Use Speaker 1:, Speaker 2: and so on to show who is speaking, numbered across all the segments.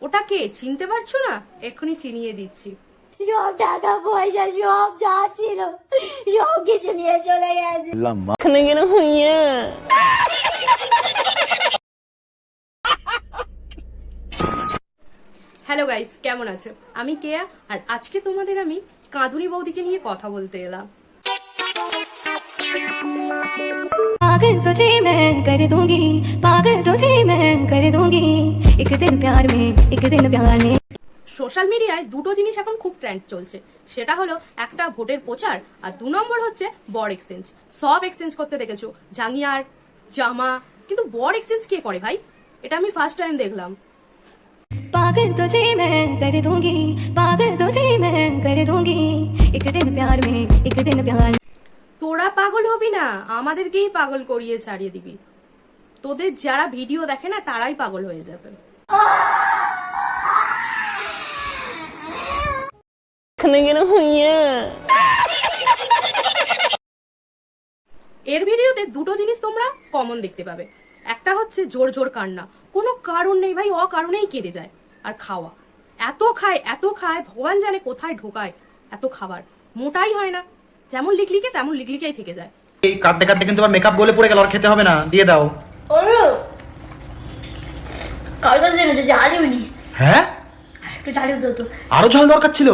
Speaker 1: ওটা কে? চিনতে পারছ না? এক্ষুনি চিনিয়ে দিচ্ছি।
Speaker 2: নিয়ে চলে
Speaker 1: হ্যালো গাইস কেমন আছো? আমি কেয়া আর আজকে তোমাদের আমি কাঁদুনি বৌদিকে নিয়ে কথা বলতে এলাম।
Speaker 3: पागल तुझे मैं कर दूंगी पागल तुझे मैं कर दूंगी एक दिन प्यार में एक दिन प्यार में
Speaker 1: সোশ্যাল মিডিয়ায় দুটো জিনিস এখন খুব ট্রেন্ড চলছে সেটা হলো একটা ভোটের প্রচার আর দু নম্বর হচ্ছে বর এক্সচেঞ্জ সব এক্সচেঞ্জ করতে দেখেছো জাঙ্গিয়ার জামা কিন্তু বর এক্সচেঞ্জ কে করে ভাই এটা আমি ফার্স্ট টাইম দেখলাম
Speaker 3: पागल तुझे मैं कर दूंगी पागल तुझे मैं कर दूंगी एक दिन प्यार में एक दिन प्यार में
Speaker 1: তোরা পাগল না আমাদেরকেই পাগল করিয়ে ছাড়িয়ে দিবি। তোদের যারা ভিডিও দেখে না তারাই পাগল হয়ে যাবে। এর ভিডিওতে দুটো জিনিস তোমরা কমন দেখতে পাবে। একটা হচ্ছে জোর জোর কান্না। কোনো কারণ নেই ভাই অকারণেই কেঁদে যায়। আর খাওয়া। এত খায় এত খায় ভগবান জানে কোথায় ঢোকায় এত খাবার। মোটাই হয় না। যেমন লিকলিকে তেমন লিকলিকেই থেকে যায়।
Speaker 4: এই কাঁদতে কাঁদতে কিন্তু আমার মেকআপ গলে পড়ে গেল আর খেতে হবে না দিয়ে দাও। হ্যাঁ?
Speaker 2: একটু ঝালিয়ে দিও তো।
Speaker 4: আরও ঝাল দরকার ছিল?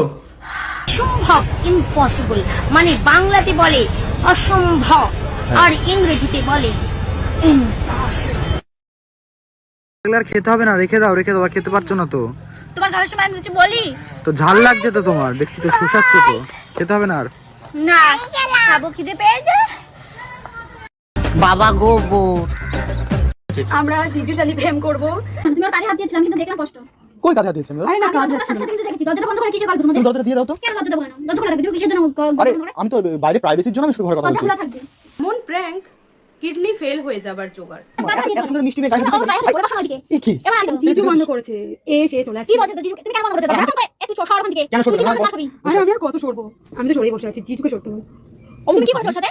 Speaker 5: অসম্ভব ইম্পসিবল মানে বাংলাতে বলে অসম্ভব আর ইংরেজিতে বলে
Speaker 4: আর খেতে হবে না রেখে দাও রেখে দাও আর খেতে পারছ না তো।
Speaker 5: তোমার খাওয়ার সময় আমি কিছু বলি?
Speaker 4: তো ঝাল লাগছে তো তোমার দেখছি তো শুষাচ্ছে তো। খেতে হবে না আর।
Speaker 5: না খাব খিদে পেয়েছে?
Speaker 4: বাবা গোবর
Speaker 3: আমরা জিজু শালি প্রেম করব।
Speaker 2: তুমি ওর কাঁধে হাত দিয়েছিলাম কিন্তু দেখলাম কষ্ট।
Speaker 4: কই কাঁধে দিয়েছি আমি?
Speaker 3: আরে না কাজ হচ্ছে
Speaker 2: কিন্তু দেখেছি। দরজাটা বন্ধ করে কিসের গল্প তোমাদের?
Speaker 4: তুমি দরজাটা দিয়ে দাও তো।
Speaker 2: কেন দরজা দেবো না দরজা খোলা থাকবে তুমি কিসের জন্য
Speaker 4: আরে আমি তো বাইরে প্রাইভেসির জন্য আমি শুধু ঘরে কথা
Speaker 2: দরজা
Speaker 4: বলছি।
Speaker 2: খোলা থাকবে।
Speaker 1: এমন প্র্যাঙ্ক কিডনি ফেল হয়ে যাবার জোগাড়।
Speaker 4: এত- এত সুন্দর মিষ্টি মেয়ে
Speaker 2: হাত
Speaker 4: কি।
Speaker 3: জিজু বন্ধ করেছে। এ সে চলে
Speaker 2: কি
Speaker 3: আসছে
Speaker 2: বলছো তো জিজু? তুমি কেন বন্ধ করে দিলে? দরজা খোলা। এ তুই সর ওখান থেকে। কি
Speaker 4: হ্যাঁ?
Speaker 3: আরে আমি আর কত সরবো? আমি তো সরেই বসে আছি জিজুকে সরতে হবে।
Speaker 2: তুমি কি করছ ওর সাথে?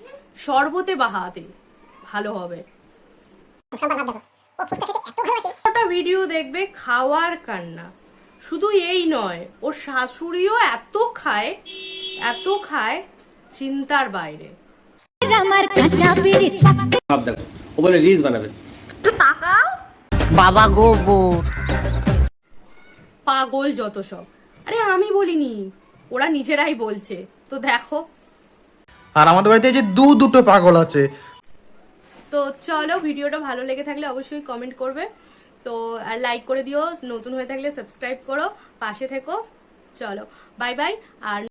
Speaker 1: শরবতে বাহাতে। ভালো হবে। ওটা ভিডিও দেখবে খাওয়ার কান্না। শুধু এই নয় ওর শাশুড়িও এত খায় এত খায় চিন্তার বাইরে।
Speaker 6: ও বলে রিলস বানাবে।
Speaker 4: বাবা গোবর
Speaker 1: পাগল যত সব। আরে আমি বলিনি ওরা নিজেরাই বলছে। তো দেখো।
Speaker 4: আর আমাদের বাড়িতে যে দু দুটো পাগল আছে।
Speaker 1: তো চলো ভিডিওটা ভালো লেগে থাকলে অবশ্যই কমেন্ট করবে। তো, আর লাইক করে দিও, নতুন হয়ে থাকলে সাবস্ক্রাইব করো, পাশে থেকো। চলো বাই বাই আর